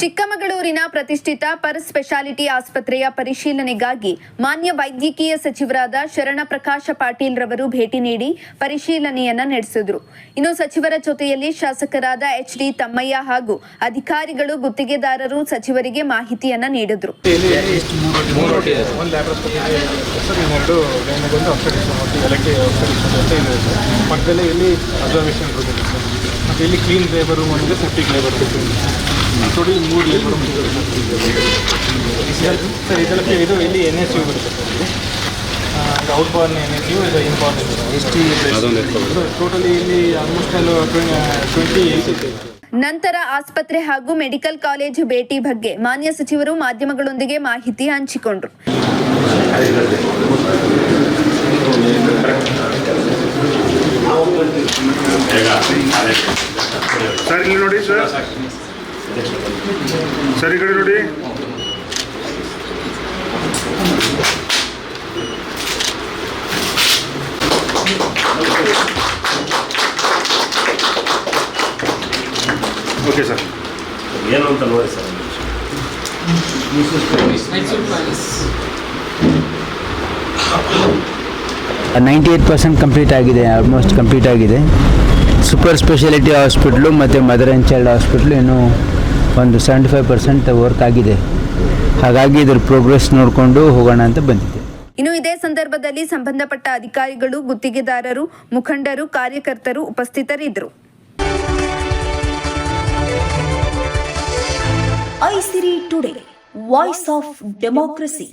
ಚಿಕ್ಕಮಗಳೂರಿನ ಪ್ರತಿಷ್ಠಿತ per speciality ಆಸ್ಪತ್ರೆಯ ಪರಿಶೀಲನೆಗಾಗಿ ಮಾನ್ಯ ವೈದ್ಯಕೀಯ ಸಚಿವರಾದ ಶರಣ ಪ್ರಕಾಶ ಪಾಟೀಲ್ ರವರು ಭೇಟಿ ನೀಡಿ ಪರಿಶೀಲನೆಯನ್ನ ನಡೆಸಿದ್ರು. ಇನ್ನು ಸಚಿವರ ಜೊತೆಯಲ್ಲಿ ಶಾಸಕರಾದ ಎಚ್ ಡಿ ತಮ್ಮಯ್ಯ ಹಾಗೂ ಅಧಿಕಾರಿಗಳು ಗುತ್ತಿಗೆದಾರರು ಸಚಿವರಿಗೆ ಮಾಹಿತಿಯನ್ನ ನೀಡಿದ್ರು. ಇಲ್ಲಿ ಕ್ಲೀನ್ ಲೇಬರ್ ರೂಮ್ ಒಂದು ಸೆಪ್ಟಿಕ್ ಲೇಬರ್ ರೂಮ್ ಟೋಟಲ್ ಮೂರು ಲೇಬರ್ ರೂಮ್ ಸರ್ ಇದಕ್ಕೆ ಇದು ಇಲ್ಲಿ ಎನ್ ಎಸ್ ಯು ಬರುತ್ತೆ sir out born N S U ಇದು in born S T totally ಇಲ್ಲಿ ಆಲ್ಮೋಸ್ಟ್ ಅಲ್ಲಿ ಟ್ವೆಂಟಿ ಏಯ್ಟ್ ನಂತರ ಆಸ್ಪತ್ರೆ ಹಾಗೂ ಮೆಡಿಕಲ್ ಕಾಲೇಜು ಭೇಟಿ ಬಗ್ಗೆ ಮಾನ್ಯ ಸಚಿವರು ಮಾಧ್ಯಮಗಳೊಂದಿಗೆ ಮಾಹಿತಿ ಹಂಚಿಕೊಂಡ್ರು. ಸರ್ ಇಲ್ಲಿ ನೋಡಿ ಸರ್. ಸರ್ ಈ ಕಡೆ ನೋಡಿ. ಓಕೆ ಸರ್ ಏನು ಅಂತ ನೋಡಿ sir. Ninety eight percent complete ಆಗಿದೆ ಆಲ್ಮೋಸ್ಟ್ ಕಂಪ್ಲೀಟ್ ಆಗಿದೆ. ಸೂಪರ್ ಸ್ಪೆಷಾಲಿಟಿ ಹಾಸ್ಪಿಟ್ಲು ಮತ್ತು ಮದರ್ ಆ್ಯಂಡ್ ಚೈಲ್ಡ್ ಹಾಸ್ಪಿಟ್ಲು ಇನ್ನೂ ಒಂದು ಸೆವೆಂಟಿ ಫೈವ್ ಪರ್ಸೆಂಟ್ ವರ್ಕ್ ಆಗಿದೆ. ಹಾಗಾಗಿ ಇದ್ರ ಪ್ರೋಗ್ರೆಸ್ ನೋಡಿಕೊಂಡು ಹೋಗೋಣ ಅಂತ ಬಂದಿದೆ ಇನ್ನು ಇದೇ ಸಂದರ್ಭದಲ್ಲಿ ಸಂಬಂಧಪಟ್ಟ ಅಧಿಕಾರಿಗಳು ಗುತ್ತಿಗೆದಾರರು ಮುಖಂಡರು ಕಾರ್ಯಕರ್ತರು ಉಪಸ್ಥಿತರಿದ್ದರು. Aisiri today voice of democracy